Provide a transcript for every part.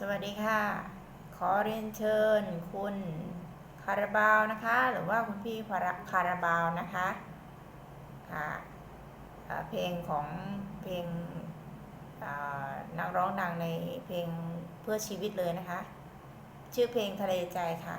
สวัสดีค่ะ ขอเรียนเชิญคุณคาราบาวนะคะ หรือว่าคุณพี่คาราบาวนะคะค่ะเพลงของเพลงนักร้องดังในเพลงเพื่อชีวิตเลยนะคะ ชื่อเพลงทะเลใจค่ะ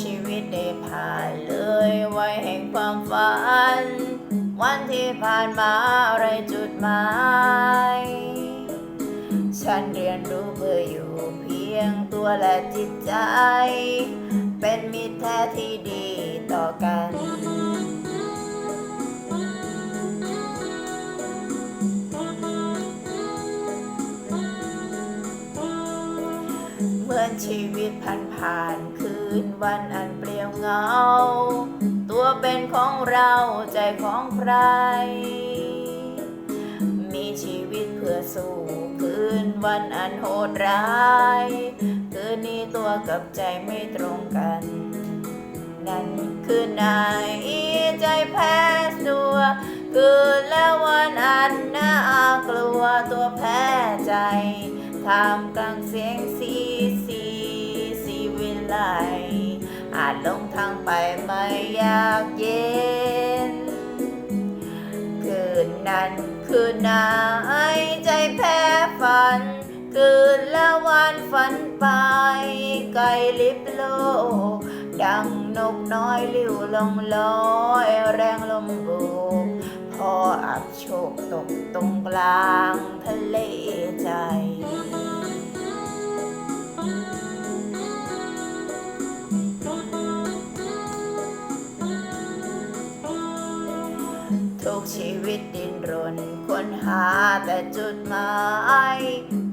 ชีวิตได้ผ่านเลยวัยแห่งความฝัน วันที่ผ่านมาอะไรจุดหมาย ฉันเรียนรู้เพื่ออยู่เพียงตัวและจิตใจ เป็นมิตรแท้ที่ดีต่อกัน เหมือนชีวิตผ่านผ่านคืนวันอันเปลี่ยวเหงา ตัวเป็นของเราใจของใคร มีชีวิตเพื่อสู้คืนวันอันโหดร้าย คืนนี้ตัวกับใจไม่ตรงกัน นั่นคือนายใจแพ้ตัว คืนแล้ววันอันน่ากลัวตัวแพ้ใจท่ามกลางเสียงสี อาจลงทางไปไม่อยากเย็น คืนนั้นคืนนายใจแพ้ฝัน คืนละวันฝันไป ไกลลิบโลกดังนกน้อยลิ้วลงลอยแรงลมโบกพออับโชคตกตรงกลางทะเลใจ กชีวิตดิ้นรนค้นหาแต่จุดหมาย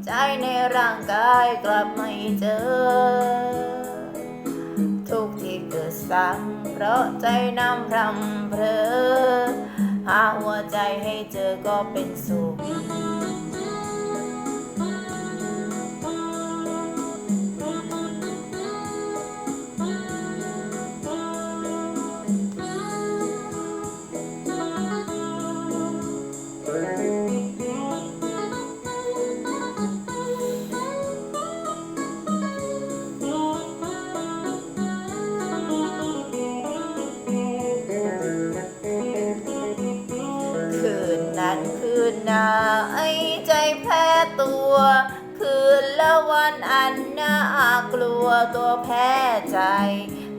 ใจในร่างกายกลับไม่เจอ ทุกที่เกิดซ้ำเพราะใจน้ำพรำเพอหาหัวใจให้เจอก็เป็นสุข คืนาไอใจแพ้ตัว คืนละวันอันน่ากลัวตัวแพ้ใจ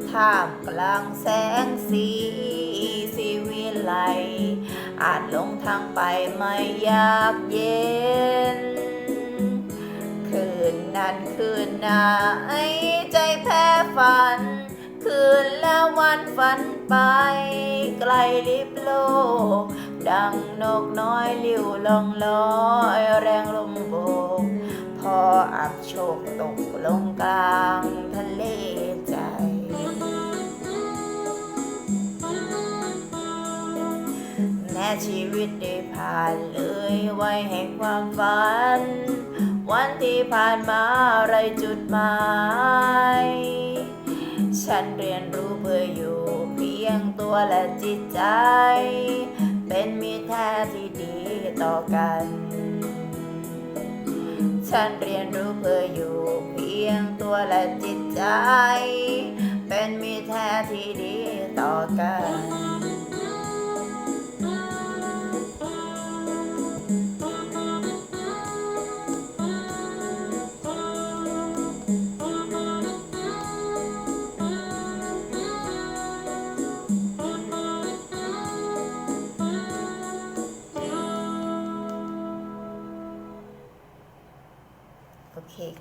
ท่ามกลางแสงสีสีวิไลอาจลงทางไปไม่อยากเย็น คืนนั้นคืนนาไอใจแพ้ฝัน คืนแล้ววันฝันไปไกลลิบโลก ดังนกน้อยลิ้วลองลอยแรงลมโบก พออับโชคตกลงกลางทะเลใจแม้ชีวิตได้ผ่านเลยไวัยแห่งความฝัน วันที่ผ่านมาไรจุดหมายฉันเรียนรู้เพื่ออยู่เพียงตัวและจิตใจ เป็นมิตรแท้ที่ดีต่อกัน ฉันเรียนรู้เพื่ออยู่เพียงตัวและจิตใจ เป็นมิตรแท้ที่ดีต่อกัน Okay,